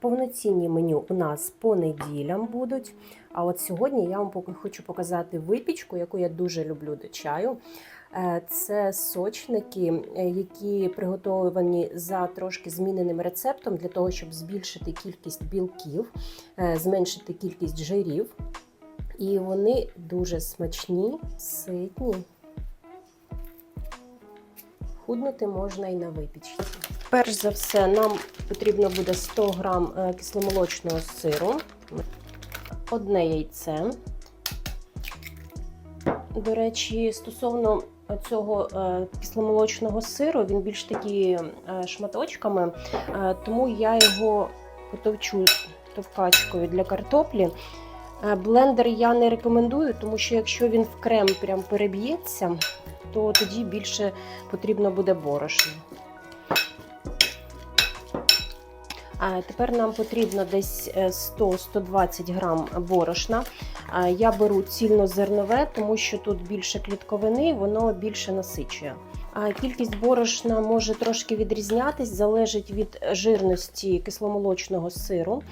Повноцінні меню у нас по неділям будуть. А от сьогодні я вам хочу показати випічку, яку я дуже люблю до чаю. Е, Це сочники, е, які приготовані за трошки зміненим рецептом для того, щоб збільшити кількість білків, е, зменшити кількість жирів. І вони дуже смачні, ситні. Худнути можна і на випічці. Перш за все, нам потрібно буде 100 г кисломолочного сиру, одне яйце. До речі, стосовно цього е, кисломолочного сиру, він більш такі е, шматочками, е, тому я його потовчу товкачкою для картоплі. Е, Блендер я не рекомендую, тому що якщо він в крем прям переб'ється, то тоді більше потрібно буде борошна. Тепер нам потрібно десь е, 100-120 грам борошна. Я беру цільнозернове, тому що тут більше клітковини, воно більше насичує. Кількість борошна може трошки відрізнятись, залежить від жирності кисломолочного сиру.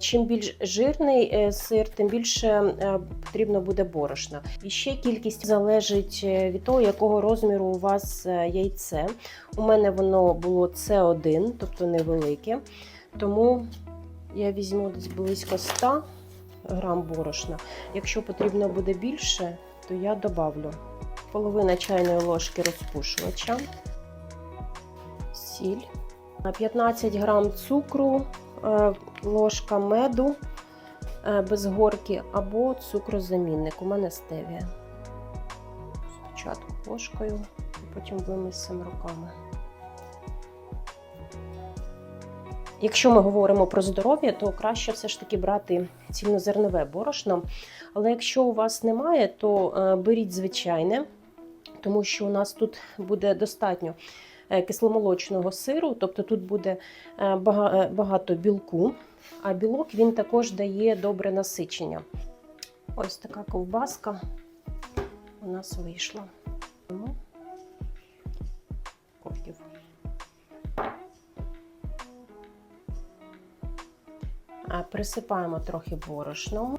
Чим більш жирний е, сир, тим більше е, потрібно буде борошна. І ще кількість залежить е, від того, якого розміру у вас яйце. У мене воно було С1, тобто невелике. Тому я візьму десь близько 100 грам борошна. Якщо потрібно буде більше, то я добавлю половина чайної ложки розпушувача, сіль, 15 грам цукру, е, ложка меду е, без горки або цукрозамінник. У мене стевія. Спочатку ложкою, потім вимісимо руками. Якщо ми говоримо про здоров'я, то краще все ж таки брати цільнозернове борошно. Але якщо у вас немає, то е, беріть звичайне, тому що у нас тут буде достатньо е, кисломолочного сиру, тобто тут буде е, бага- багато білку, а білок він також дає добре насичення. Ось така ковбаска у нас вийшла. Присипаємо трохи борошном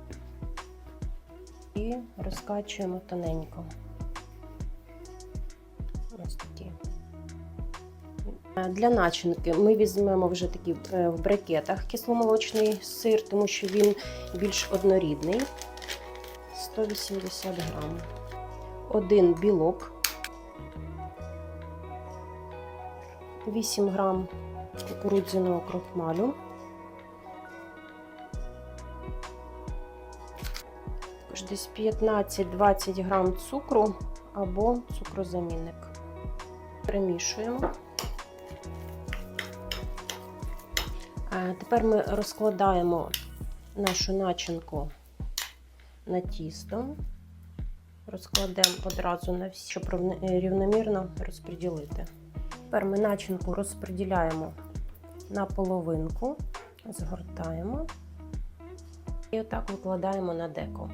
і розкачуємо тоненько. Ось такі. Для начинки ми візьмемо вже такі е, в брикетах кисломолочний сир, тому що він більш однорідний. 180 грам. Один білок. 8 грам кукурудзяного крохмалю. Десь 15-20 грам цукру або цукрозамінник. Перемішуємо. Тепер ми розкладаємо нашу начинку на тісто. Розкладемо одразу на всі, щоб рівномірно розподілити. Тепер ми начинку розподіляємо на половинку, згортаємо і отак викладаємо на деко.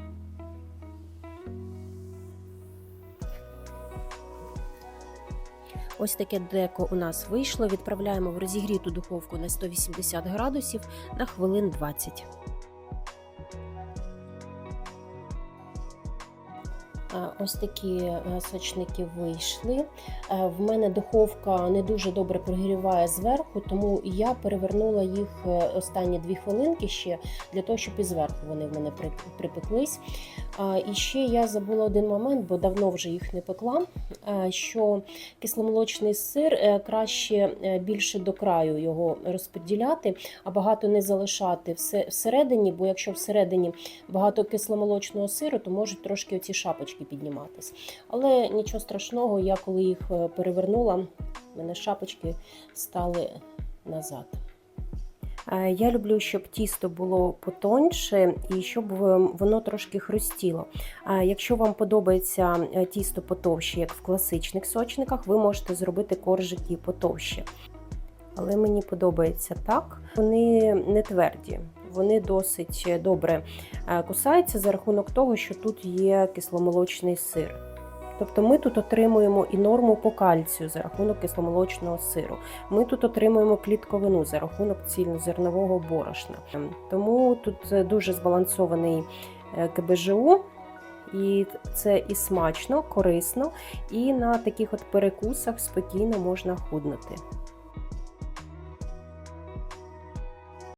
Ось таке деко у нас вийшло. Відправляємо в розігріту духовку на 180 градусів на хвилин 20. Ось такі е, сочники вийшли. Е, В мене духовка не дуже добре прогріває зверху, тому я перевернула їх е, останні дві хвилинки ще для того, щоб і зверху вони в мене припеклись. І ще я забула один момент, бо давно вже їх не пекла. е, Що кисломолочний сир е, краще е, більше до краю його розподіляти, а багато не залишати всередині, бо якщо всередині багато кисломолочного сиру, то можуть трошки оці шапочки підніматись. Але нічого страшного, я коли їх е, перевернула, в мене шапочки стали назад. Е, Я люблю, щоб тісто було потоньше і щоб е, воно трошки хрустіло. Якщо вам подобається тісто потовще, як в класичних сочниках, ви можете зробити коржики потовще. Але мені подобається так. Вони не тверді, вони досить добре е, кусаються за рахунок того, що тут є кисломолочний сир. Тобто ми тут отримуємо і норму по кальцію за рахунок кисломолочного сиру. Ми тут отримуємо клітковину за рахунок цільнозернового борошна. Тому тут е, дуже збалансований е, КБЖУ. І це і смачно, корисно, і на таких от перекусах спокійно можна худнути.